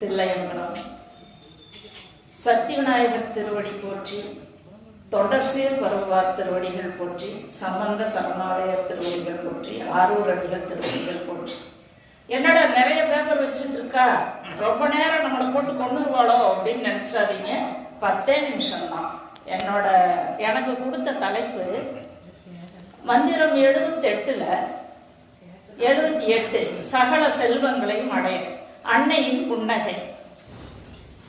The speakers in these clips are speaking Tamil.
தில்லையம்பலம். சக்தி விநாயகர் திருவடி போற்றி தொடர்சீர் பருவார் திருவடிகள் போற்றி சம்பந்த சரணாலயர் திருவடிகள் போற்றி ஆரூர் அடிகள் திருவடிகள் போற்றி. என்னடா நிறைய பேப்பர் வச்சுட்டு இருக்கா ரொம்ப நேரம் நம்மளை போட்டு கொண்டுருவாளோ அப்படின்னு நினைச்சாதீங்க. பத்தே நிமிஷம் தான் என்னோட எனக்கு கொடுத்த தலைப்பு மந்திரம் எழுபத்தெட்டுல எழுபத்தி எட்டு சகல செல்வங்களையும் அடையும் அன்னையின் புன்னகை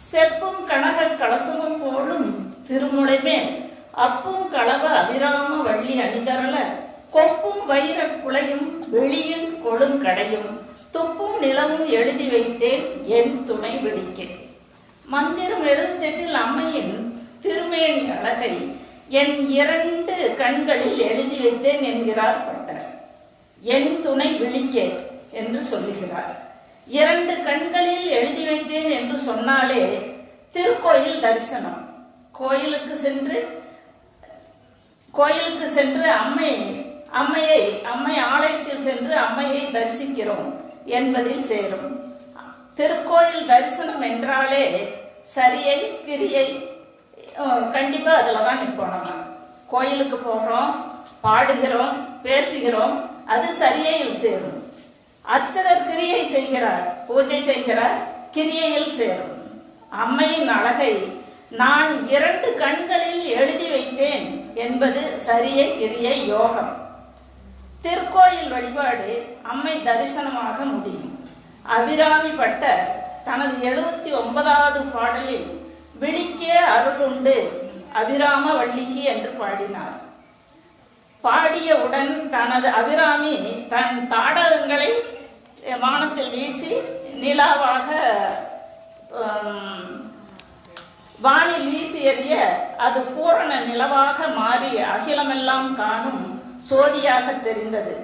செப்பும் கனக கலசமும் போலும் திருமுலைமே அப்பும் களவ அபிராம வள்ளி அணிதரல கொப்பும் வைர குலையும் வெளியின் கொழுங்கடையும் துப்பும் நிலமும் எழுதி வைத்தேன் என் துணை விழிக்க மந்திரம் எழுந்தெட்டில் அம்மையின் திருமேனி அழகை என் இரண்டு கண்களில் எழுதி வைத்தேன் என்கிறார் பட்டர். என் துணை விழிக்கேன் என்று சொல்லுகிறார். இரண்டு கண்களில் எழுதி வைத்தேன் என்று சொன்னாலே திருக்கோயில் தரிசனம். கோயிலுக்கு சென்று கோயிலுக்கு சென்று அம்மை அம்மையை அம்மை ஆலயத்தில் சென்று அம்மையை தரிசிக்கிறோம் என்பதில் சேரும். திருக்கோயில் தரிசனம் என்றாலே சரியை கிரியை கண்டிப்பாக கண்டிப்பா அதில் தான் நிற்போம் நம்ம. கோயிலுக்கு போகிறோம் பாடுகிறோம் பேசுகிறோம் அது சரியையும் சேரும். அர்ச்சகர் கிரியை செய்கிறார் பூஜை செய்கிறார் கிரியையில் சேரும். அம்மையின் அழகை நான் இரண்டு கண்களில் எழுதி வைத்தேன் என்பது சரிய கிரிய யோகம். திருக்கோயில் வழிபாடு அம்மை தரிசனமாக முடியும். அபிராமி பட்டர் தனது எழுபத்தி ஒன்பதாவது பாடலில் விழிக்கே அருளுண்டு அபிராம வள்ளிக்கு என்று பாடினார். பாடியவுடன் தனது அபிராமி தன் தாடகங்களை வானத்தில் வீசி நிலாவாக வானில் வீசி எறிய அது பூரண நிலவாக மாறி அகிலமெல்லாம் காணும் சோதியாக தெரிந்தது.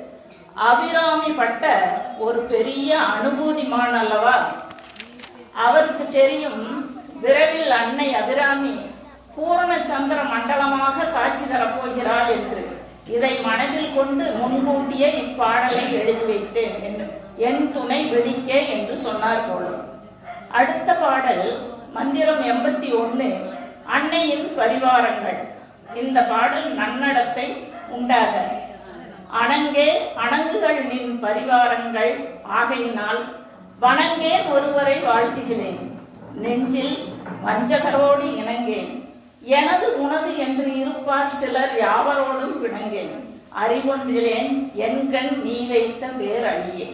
அபிராமி பட்ட ஒரு பெரிய அனுபூதிமான் அல்லவா? அவருக்கு தெரியும் விரைவில் அன்னை அபிராமி பூரண சந்திர மண்டலமாக காட்சி தரப்போகிறாள் என்று. இதை மனதில் கொண்டு முன்கூட்டியே இப்பாடலை எழுதி வைத்தேன். என்று என் துணை விழிக்கே என்று சொன்னார் போலும். அடுத்த பாடல் மந்திரம் எண்பத்தி ஒன்று அன்னையின் பரிவாரங்கள். இந்த பாடல் நன்னடத்தை உண்டாக. அணங்கே அணங்குகள் நின் பரிவாரங்கள் ஆகையினால் வணங்கே ஒருவரை வாழ்த்துகிறேன். நெஞ்சில் வஞ்சகரோடு இணங்கேன். எனது உனது என்று இருப்பார் சிலர் யாவரோடும் பிணங்கேன் அறிவொன்றிலேன் என்கண் நீ வைத்த பேரழியே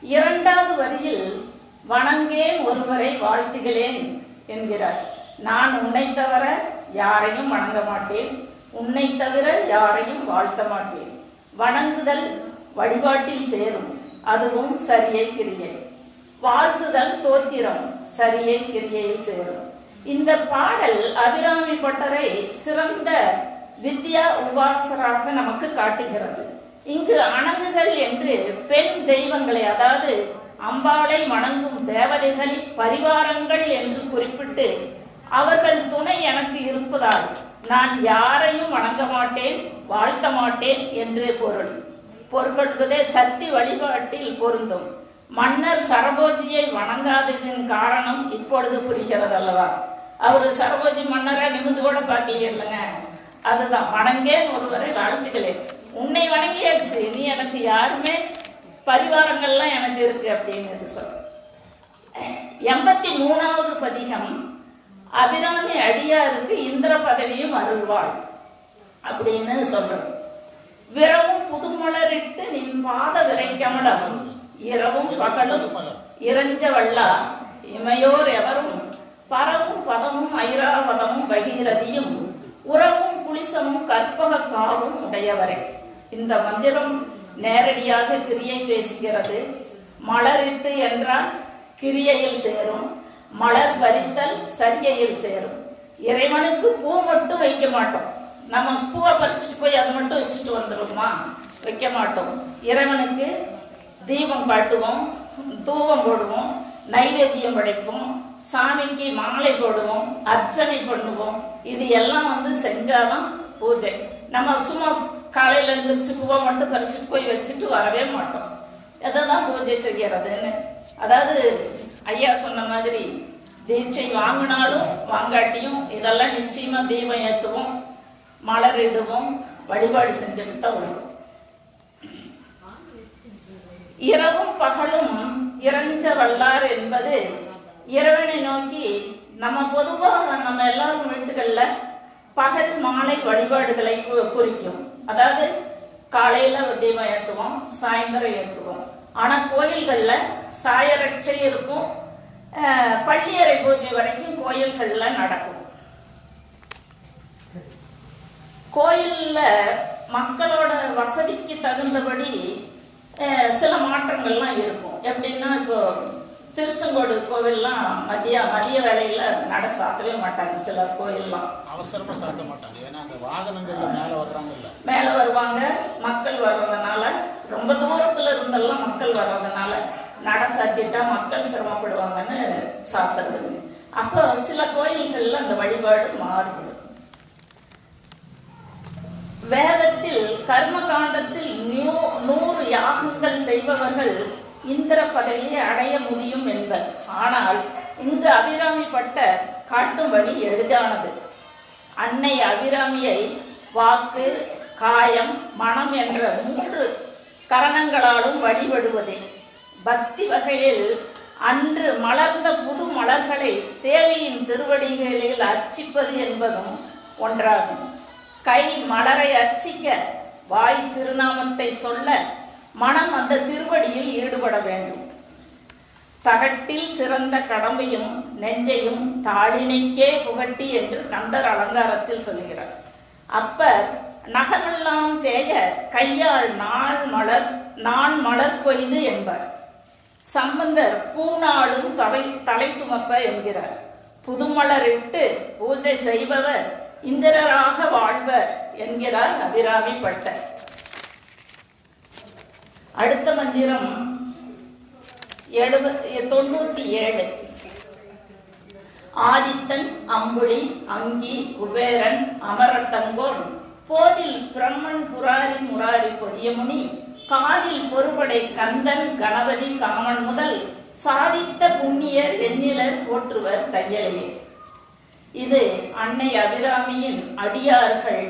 இரண்டாவது வரியில் வணங்கேன் ஒருவரை வாழ்த்துகிறேன் என்கிறார். நான் உன்னை தவிர யாரையும் வணங்க மாட்டேன். உன்னை தவிர யாரையும் வாழ்த்த மாட்டேன். வணங்குதல் வழிபாட்டில் சேரும். அதுவும் சரியை கிரியை வாழ்த்துதல் தோத்திரம் சரியை கிரியையில் சேரும். இந்த பாடல் அபிராமி பட்டரை சிறந்த வித்யா உபாசராக நமக்கு காட்டுகிறது. இங்கு அணங்குகள் என்று பெண் தெய்வங்களை அதாவது அம்பாளை வணங்கும் தேவதைகளின் பரிவாரங்கள் என்று குறிப்பிட்டு அவர்கள் துணை எனக்கு இருப்பதால் நான் யாரையும் வணங்க மாட்டேன் வாழ்த்த மாட்டேன் என்று பொருள். பொருட்கொள்வதே சக்தி வழிபாட்டில் பொருந்தும். மன்னர் சரபோஜியை வணங்காததின் காரணம் இப்பொழுது புரிகிறது அல்லவா அவர் சரபோஜி மன்னரை நிமிந்து கூட பார்க்கலையே இல்லைங்க? அதுதான். வணங்கேன் ஒருவரை வாழ்த்துகளேன் உன்னை வணங்கியாச்சு. நீ எனக்கு யாருமே பரிவாரங்கள்லாம் எனக்கு இருக்கு அப்படின்னு சொல்ற எண்பத்தி மூணாவது பதிகம் அபிராமி அடியாருக்கு இந்திர பதவியும் அருள்வாள் அப்படின்னு சொல்றது விரவும் புதுமலரிட்டு நின் பாத விரைக்கமலம் இரவும் பகலும் இறைஞ்ச வள்ளா இமையோர் எவரும் பரவும் பதமும் ஐராவதமும் பகீரதியும் உறவும் குளிசமும் கற்பக காவும் உடையவரே. இந்த மந்திரம் நேரடியாக கிரியை பேசுகிறது. மலரிட்டு என்றால் கிரியையில் சேரும். மலர் பறித்தல் சரியையில் சேரும். இறைவனுக்கு பூ மட்டும் வைக்க மாட்டோம். நம்ம பூவை பறிச்சுட்டு போய் அதை மட்டும் வச்சுட்டு வந்துடுமா வைக்க மாட்டோம். இறைவனுக்கு தீபம் காட்டுவோம் தூவம் போடுவோம் நைவேத்தியம் படைப்போம் சாமிக்கு மாலை போடுவோம் அர்ச்சனை பண்ணுவோம். இது எல்லாம் வந்து செஞ்சாதான் பூஜை. நம்ம சும்மா காலையில் எழுந்திரிச்சுக்குவோம் மட்டும் பறிச்சுட்டு போய் வச்சுட்டு வரவே மாட்டோம். எதை தான் பூஜை செய்கிறதுன்னு அதாவது ஐயா சொன்ன மாதிரி தீட்சை வாங்கினாலும் வாங்காட்டியும் இதெல்லாம் நிச்சயமா தீபம் ஏற்றுவோம் மலரிடுவோம் வழிபாடு செஞ்சுட்டு தான் வருவோம் இரவும் பகலும் இறைஞ்ச வல்லார் என்பது இறைவனை நோக்கி நம்ம பொதுவாக நம்ம எல்லாரும் வீட்டுகளில் பகல் மாலை வழிபாடுகளை குறிக்கும். அதாவது காலையில தீபம் ஏற்றுவோம் சாயந்தரம் ஏற்றுவோம் ஆனா கோயில்கள்ல சாயரட்சை இருக்கும். பள்ளியறை பூஜை வரைக்கும் கோயில்கள்ல நடக்கும். கோயில்ல மக்களோட வசதிக்கு தகுந்தபடி சில மாற்றங்கள்லாம் இருக்கும். எப்படின்னா இப்போ திருச்செங்கோடு கோவில்லாம் மதிய மதிய வேளையில நட சாத்தவே மாட்டாங்க சில கோயில்லாம். அவசரமா சாத்த மாட்டாங்க. ஏன்னா அந்த வாகனங்கள்ல மேல வர்றாங்கல்ல. மேல வருவாங்க மக்கள் வர்றதுனால ரொம்ப தூரத்துல இருந்தெல்லாம் மக்கள் வர்றதுனால நட சாத்திட்டா மக்கள் சிரமப்படுவாங்கன்னு சாத்துறது. அப்போ சில கோயில்கள்ல அந்த வழிபாடு மாறுபடும். வேதத்தில் கர்ம காண்டத்தில் நியூ- நூறு யாகங்கள் செய்பவர்கள் இந்திர பதவியை அடைய முடியும் என்பர் ஆனால் இங்கு அபிராமிப்பட்ட காட்டும் வழி எளிதானது. அன்னை அபிராமியை வாக்கு காயம் மனம் என்ற மூன்று கரணங்களாலும் வழிபடுவதே. பக்தி வகையில் அன்று மலர்ந்த புது மலர்களை தேவியின் திருவடிகளில் அர்ச்சிப்பது என்பதும் ஒன்றாகும். கை மலரை அர்ச்சிக்க வாய் திருநாமத்தை சொல்ல மனம் அந்த திருவடியில் ஈடுபட வேண்டும். தகட்டில் சிறந்த கடமையும் நெஞ்சையும் தாளினைக்கே புகட்டி என்று கந்தர் அலங்காரத்தில் சொல்லுகிறார் அப்பர் நகமெல்லாம் தேய கையால் நாள் மலர் நான் மலர் கொய்து என்பார். சம்பந்தர் பூநாளும் தலை தலை சுமப்ப என்கிறார். புதுமலரிட்டு பூஜை செய்பவர் இந்திரராக வாழ்வர் என்கிறார் அபிராமி பட்டர். அடுத்த மந்திரம் எழுபத்தி தொண்ணூத்தி ஏழு. ஆதித்தன் அம்புலி அங்கி குபேரன் அமரத்தங்கோன் போதில் பிரம்மன் புராரி முராரி பொதியமுனி காதில் பொறுபடை கந்தன் கணபதி காமன் முதல் சாதித்த புண்ணியர் வெண்ணிலர் போற்றுவர் தையலையே. இது அன்னை அபிராமியின் அடியார்கள்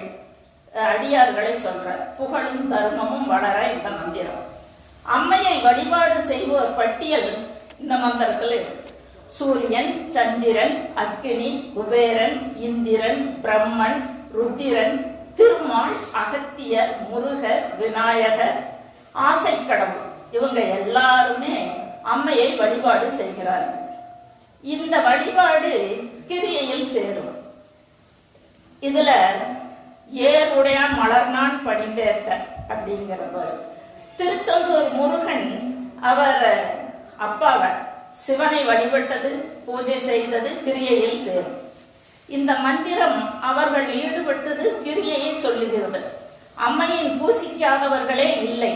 அடியார்களை சொல்ற புகழும் தர்மமும் வளர இந்த மந்திரம். அம்மையை வழிபாடு செய்வோர் பட்டியல் இந்த மந்திரத்தில் இருக்கு சூரியன் சந்திரன் அக்னி குபேரன் இந்திரன் பிரம்மன் ருத்திரன் திருமால் அகத்தியர் முருகர் விநாயகர் ஆசைக்கடவுள். இவங்க எல்லாருமே அம்மையை வழிபாடு செய்கிறார்கள் இந்த வழிபாடு கிரியையில் சேரும். இதுல ஏருடையான் மலர்னான் படிந்தேத்த அப்படிங்கிறவர். திருச்செந்தூர் முருகன் அவர் அப்பாவை சிவனை வழிபட்டது பூஜை செய்தது கிரியையில் சேரும். இந்த மந்திரம் அவர்கள் ஈடுபட்டது கிரியையை சொல்லுகிறது. அம்மையின் பூசிக்காதவர்களே இல்லை.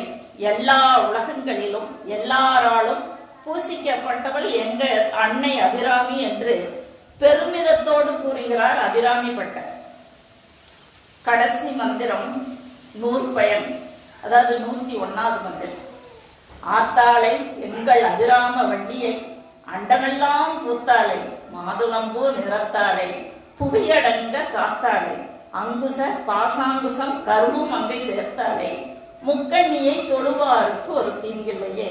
எல்லா உலகங்களிலும் எல்லாராலும் பூசிக்கப்பட்டவள் எங்க அன்னை அபிராமி என்று பெருமிதத்தோடு கூறுகிறார் அபிராமி பட்டர் கடைசி மந்திரம் நூறு பயன் அதாவது நூத்தி ஒன்னாவது மந்திரம் ஆத்தாளை எங்கள் அபிராம வண்டியை அண்டமெல்லாம் பூத்தாளை மாதுளம்பூ நிறத்தாளை புவியடங்க காத்தாளை அங்குச பாசாங்குசம் கருவும் அங்கை சேர்த்தாளே முக்கண்ணியை தொழுவாருக்கு ஒரு தீங்கில்லையே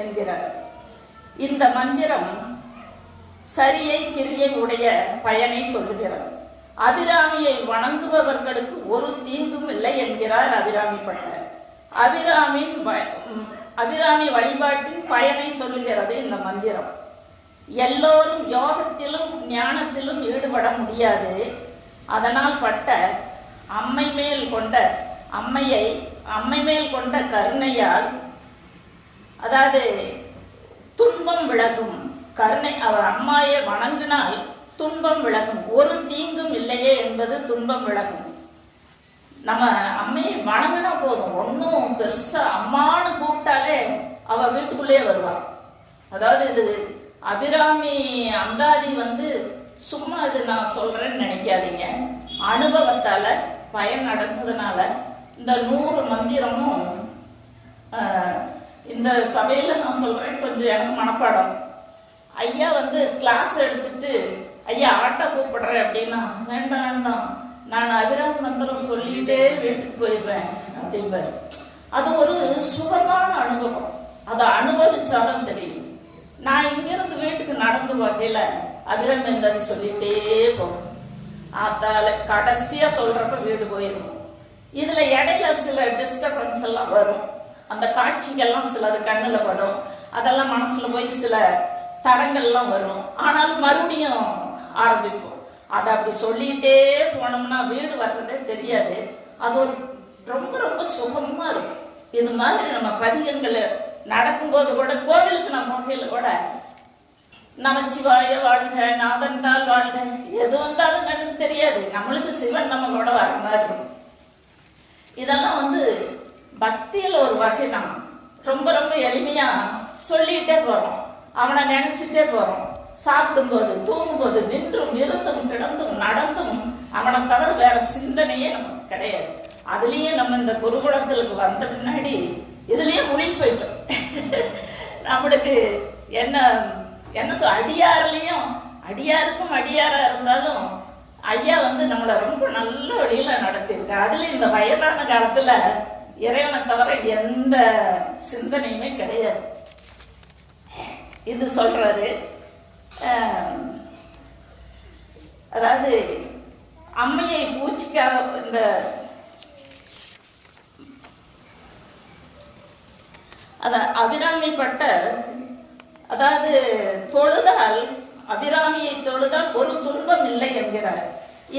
என்கிறார் இந்த மந்திரம் சரியை கிரியை உடைய பயனை சொல்லுகிறது. அபிராமியை வணங்குபவர்களுக்கு ஒரு தீங்கும் இல்லை என்கிறார் அபிராமி பட்டர். அபிராமின் வ- அபிராமி வழிபாட்டின் பயனை சொல்லுகிறது இந்த மந்திரம். எல்லோரும் யோகத்திலும் ஞானத்திலும் ஈடுபட முடியாது. அதனால் பட்ட அம்மை மேல் கொண்ட அம்மையை அம்மை மேல் கொண்ட கருணையால் அதாவது துன்பம் விலகும் கருணை அவர் அம்மாயை வணங்கினால் துன்பம் விலகும். ஒரு தீங்கும் இல்லையே என்பது துன்பம் விலகும். நம்ம அம்மையை வணங்கினா போதும். ஒன்றும் பெருசா அம்மான்னு கூப்பிட்டாலே அவ வீட்டுக்குள்ளேயே வருவாள் அதாவது இது அபிராமி அந்தாதி வந்து சும்மா இது நான் சொல்றேன்னு நினைக்காதீங்க. அனுபவத்தால பயன் அடைஞ்சதுனால இந்த நூறு மந்திரமும் இந்த சபையில நான் சொல்றேன். கொஞ்சம் எனக்கு மனப்பாடம். ஐயா வந்து கிளாஸ் எடுத்துட்டு ஐயா ஆட்டோ கூப்பிடுறேன் அப்படின்னா வேண்டாம் வேண்டாம். நான் அபிராம மந்திரம் சொல்லிட்டே வீட்டுக்கு போயிடுறேன் அப்படிம்பாரு. அது ஒரு சுகமான அனுபவம். அதை அனுபவிச்சாலும் தெரியும். நான் இங்கிருந்து வீட்டுக்கு நடந்து வகையில அபிராம மந்திரம் சொல்லிட்டே போவேன். அதால கடைசியா சொல்றப்ப வீடு போயிடும். இதுல இடையில சில டிஸ்டர்பன்ஸ் எல்லாம் வரும். அந்த காட்சிகள்லாம் சிலது கண்ணுல படும். அதெல்லாம் மனசுல போய் சில தரங்கள்லாம் வரும். ஆனாலும் மறுபடியும் ஆரம்பிப்போம். அதை அப்படி சொல்லிட்டே போனோம்னா வீடு வர்றதே தெரியாது. அது ஒரு ரொம்ப ரொம்ப சுகமா இருக்கும் இது மாதிரி நம்ம பதிகங்களை நடக்கும்போது கூட கோவிலுக்கு நம்ம வகையில் கூட நமச்சிவாய வாழ்க நாதன் தாள் வாழ்க. எது வந்தாலும் கண்ணுக்கு தெரியாது. நம்மளுக்கு சிவன் நம்ம கூட வர மாதிரி இருக்கும். இதெல்லாம் வந்து பக்தியில் ஒரு வகை தான். ரொம்ப ரொம்ப எளிமையா சொல்லிட்டே போறோம். அவனை நினைச்சிட்டே போறோம். சாப்பிடும்போது தூங்கும்போது நின்றும் இருந்தும் கிடந்தும் நடந்தும் அவனை தவிர வேற சிந்தனையே நமக்கு கிடையாது. அதுலயே நம்ம இந்த குருகுலங்களுக்கு வந்த பின்னாடி இதுலயே முழுகி போயிட்டோம். நம்மளுக்கு என்ன என்ன சொல் அடியார்லயும் அடியாருக்கும் அடியாரா இருந்தாலும் ஐயா வந்து நம்மளை ரொம்ப நல்ல வழியில நடத்தியிருக்காரு. அதுலயும் இந்த வயதான காலத்துல இறைவனை தவிர எந்த சிந்தனையுமே கிடையாது. இது சொல்றாரு அதாவது அம்மையை பூச்சிக்காத இந்த அத அபிராமிப்பட்ட அதாவது தொழுதால் அபிராமியை தொழுதால் ஒரு துன்பம் இல்லை என்கிறார்.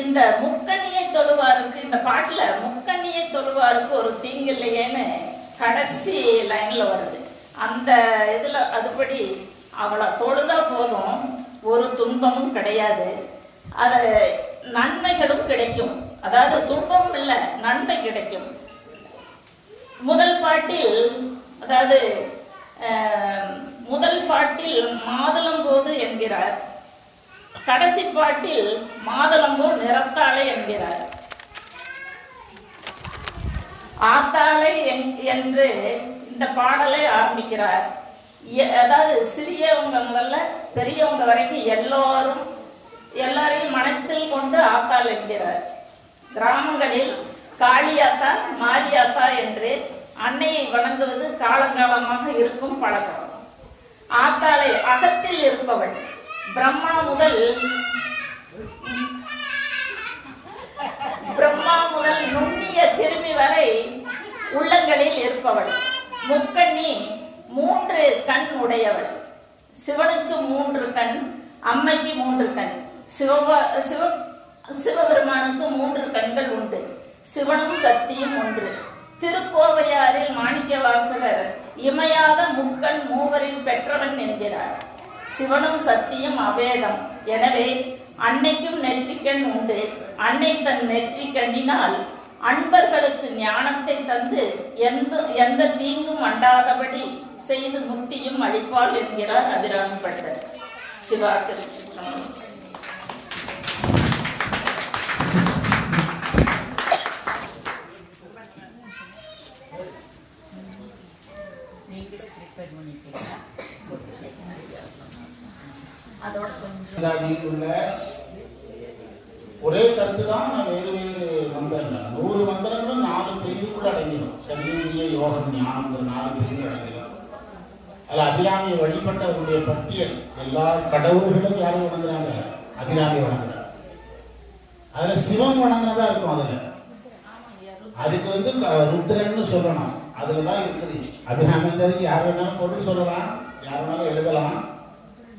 இந்த முக்கண்ணியை தொழுவாருக்கு இந்த பாட்டுல முக்கண்ணியை தொழுவாருக்கு ஒரு தீங்கு இல்லையேன்னு கடைசி லைன்ல வருது. அந்த இதுல அதுபடி அவளை தொழுதா போதும். ஒரு துன்பமும் கிடையாது. அது நன்மைகளும் கிடைக்கும். அதாவது துன்பமும் இல்லை நன்மை கிடைக்கும். முதல் பாட்டில் அதாவது முதல் பாட்டில் மாதுளம்போது என்கிறார். கடைசி பாட்டில் மாதுளம்பூர் நிறத்தாலே என்கிறார். ஆத்தாளை என்- என்று இந்த பாடலை ஆரம்பிக்கிறார். அதாவது சிறியவங்க முதல்ல பெரியவங்க வரைக்கும் எல்லோரும் எல்லாரையும் மனத்தில் கொண்டு ஆத்தாள் என்கிறார். கிராமங்களில் காளியாத்தா மாரியாத்தா என்று அன்னையை வணங்குவது காலங்காலமாக இருக்கும் பழக்கம். ஆத்தாளை அகத்தில் இருப்பவள். பிரம்மா முதல் பிரம்மா முதல் நுண்ணிய திரும்பி வரை உள்ளங்களில் இருப்பவள். முக்கண்ணி மூன்று கண் உடையவள். சிவனுக்கு மூன்று கண் அம்மைக்கு மூன்று கண். சிவப சிவ சிவபெருமானுக்கு மூன்று கண்கள் உண்டு. சிவனும் சக்தியும் ஒன்று. திருக்கோவையாரில் மாணிக்கவாசகர் இமையாத முக்கண் மூவரின் பெற்றவன் என்கிறார். சிவனும் சக்தியும் அபேதம். எனவே அன்னைக்கும் நெற்றிக்கண் உண்டு. அன்னை தன் நெற்றிக்கண்ணினால் அன்பர்களுக்கு ஞானத்தை தந்து எந்த எந்த தீங்கும் அண்டாதபடி செய்து முக்தியும் அளிப்பாள் என்கிறார் அபிராமி பட்டர் சிவா திருச்சிற்றம்பலம் அதோட உள்ள ஒரே கருத்து தான் வேறு வேறு மந்திரங்கள். நூறு மந்திரங்களும் நாலு பிரிவுக்குள்ள அடங்கிடும். சரீரிய யோகம் ஞானங்கிற நாலு பிரிவுகள் அடங்கிடும். அதில் அபிராமியை வழிபட்டவருடைய பட்டியல் எல்லா கடவுள்களும் யாரும் வணங்குறாங்க? அபிராமி வணங்குறாங்க. அதுல சிவன் வணங்குனதா இருக்கும் அதுல. அதுக்கு வந்து ருத்ரன்னு சொல்லணும். அதுல தான் இருக்குது. அபிராமின்றதுக்கு யார் வேணாலும் பொருள் சொல்லலாம். யார் வேணாலும் எழுதலாம்.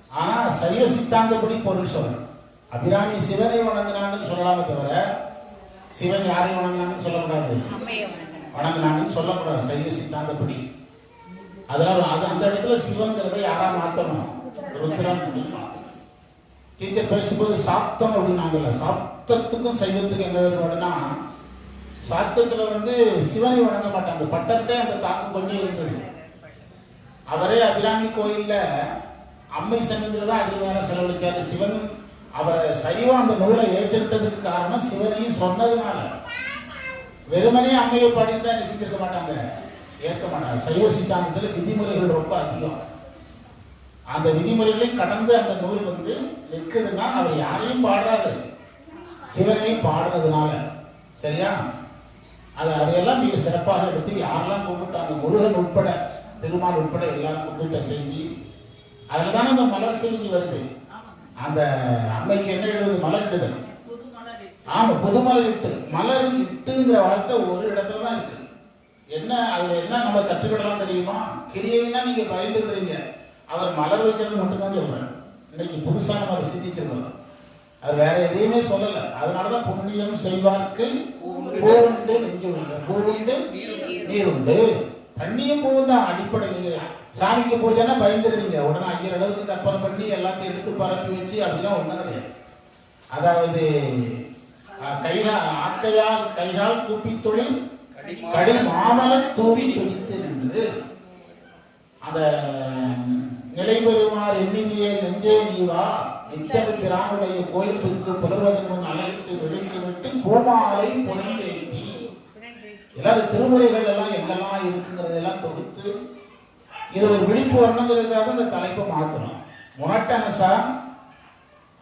ஆனா சைவ சித்தாந்தப்படி பொருள் சொல்லணும். அபிராமி சிவனை வணங்கினாங்கன்னு சொல்லலாமே தவிர சிவன் யாரை வணங்கினாங்கன்னு சொல்லக்கூடாது? வணங்கினாங்கன்னு சொல்லக்கூடாது. சைவ சித்தாந்தப்படி. அதனால அது அந்த இடத்துல சிவங்கிறத யாரா மாத்தணும்? ருத்ரன் அப்படின்னு டீச்சர் பேசும்போது சாப்தம் அப்படின்னாங்கல்ல சாப்தத்துக்கும் சைவத்துக்கும் என்ன வேறுபாடுனா சாத்தத்துல வந்து சிவனை வணங்க மாட்டாங்க. பட்டர்கிட்டே அந்த தாக்கம் கொஞ்சம் இருந்தது. அவரே அபிராமி கோயில்ல அம்மை சன்னதியில தான் அதிக நேரம் செலவழிச்சாரு. சிவன் அவரை சைவம் அந்த நூலை ஏற்றுக்கிட்டதுக்கு காரணம் சிவனையும் சொன்னதுனால. வெறுமனே அம்மையை பாடிட்டு நிசித்திருக்க மாட்டாங்க. ஏற்க மாட்டாங்க சைவ சித்தாந்தத்தில் விதிமுறைகள் ரொம்ப அதிகம். அந்த விதிமுறைகளை கடந்து அந்த நூல் வந்து நிற்குதுன்னா அவர் யாரையும் பாடுறாரு சிவனையும் பாடுறதுனால சரியா? அது அதையெல்லாம் மிக சிறப்பாக எடுத்து யாரெல்லாம் கும்பிட்டாங்க? முருகன் உட்பட திருமால் உட்பட எல்லாரும் கும்பிட்ட செய்தி. அதில் தானே அந்த மலர் செய்தி வருது. அந்த அம்மைக்கு என்ன எழுதுது? மலர் இடுதல். ஆமா புதுமலர் இட்டு. மலர் இட்டுங்கிற வார்த்தை ஒரு இடத்துல தான் இருக்கு. என்ன அதுல என்ன நம்ம கற்றுக்கிடலாம் தெரியுமா? கிரியைன்னா நீங்க பயந்துக்கிறீங்க அவர் மலர் வைக்கிறது மட்டும்தான் சொல்றாரு இன்னைக்கு புதுசா நம்ம அதை சிந்திச்சிருக்கோம். அது வேற எதையுமே சொல்லல. அதனாலதான் புண்ணியம் செய்வார்க்கு பூவுண்டு நெஞ்சு உண்டு. பூவுண்டு நீர் உண்டு தண்ணியும் பூவும் தான் அடிப்படை நீங்க சாமிக்கு பூஜைன்னா பயந்துடுறீங்க. உடனே ஐயர் அளவுக்கு கற்பனை பண்ணி எல்லாத்தையும் எடுத்து பரப்பி வச்சு அப்படிலாம் ஒன்றும் கிடையாது. அதாவது அஹ், கைகா ஆக்கையால் கைகால் கூப்பி தொழில் கடி மாமலர் தூவி துடித்து நின்று அந்த நிலை பெறுமாறு எண்ணிதியே நெஞ்சே நீவா நித்தம் பிரானுடைய கோயிலுக்கு புலர்வதன் முன் அழைத்து விழுந்துவிட்டு விட்டு பூமாலை புனைந்தேத்தி எல்லாம் திருமுறைகள் எல்லாம் எங்கெல்லாம் இருக்குங்கிறதெல்லாம் தொகுத்து இது ஒரு விழிப்பு வரணுங்கிறதுக்காக இந்த தலைப்பை மாற்றணும் முனட்டனசா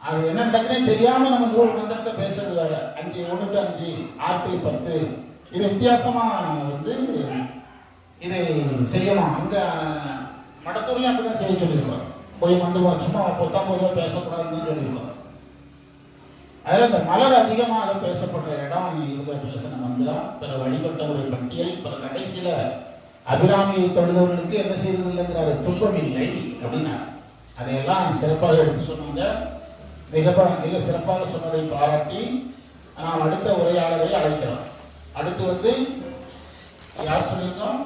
அது என்ன நடக்குனே தெரியாம நம்ம நூறு மந்திரத்தை பேசுறது வேற. அஞ்சு ஒன்று டு அஞ்சு ஆறு டு பத்து. இது வித்தியாசமா வந்து இதை செய்யணும் அங்க மடத்தூர்ல அப்படிதான் செய்ய சொல்லியிருக்கோம் போய் வந்து சும்மா பொத்தாம் பொதுவாக பேசக்கூடாதுன்னு சொல்லியிருக்கோம் அதில் இந்த மலர் அதிகமாக பேசப்படுற இடம் இருந்த பேசின மந்திரம் பிற வழிபட்டவருடைய பட்டியல் பிற கடைசியில அபிராமியை தொழுதவர்களுக்கு என்ன செய்யறது இல்லைங்கிறாரு துன்பம் இல்லை அப்படின்னா அதையெல்லாம் சிறப்பாக எடுத்து சொன்னாங்க. மிக மிக சிறப்பாக சொன்னதை பாராட்டி நாம் அடுத்த உரையாளரை அழைக்கிறோம் அடுத்து வந்து யார் சொல்லியிருந்தோம்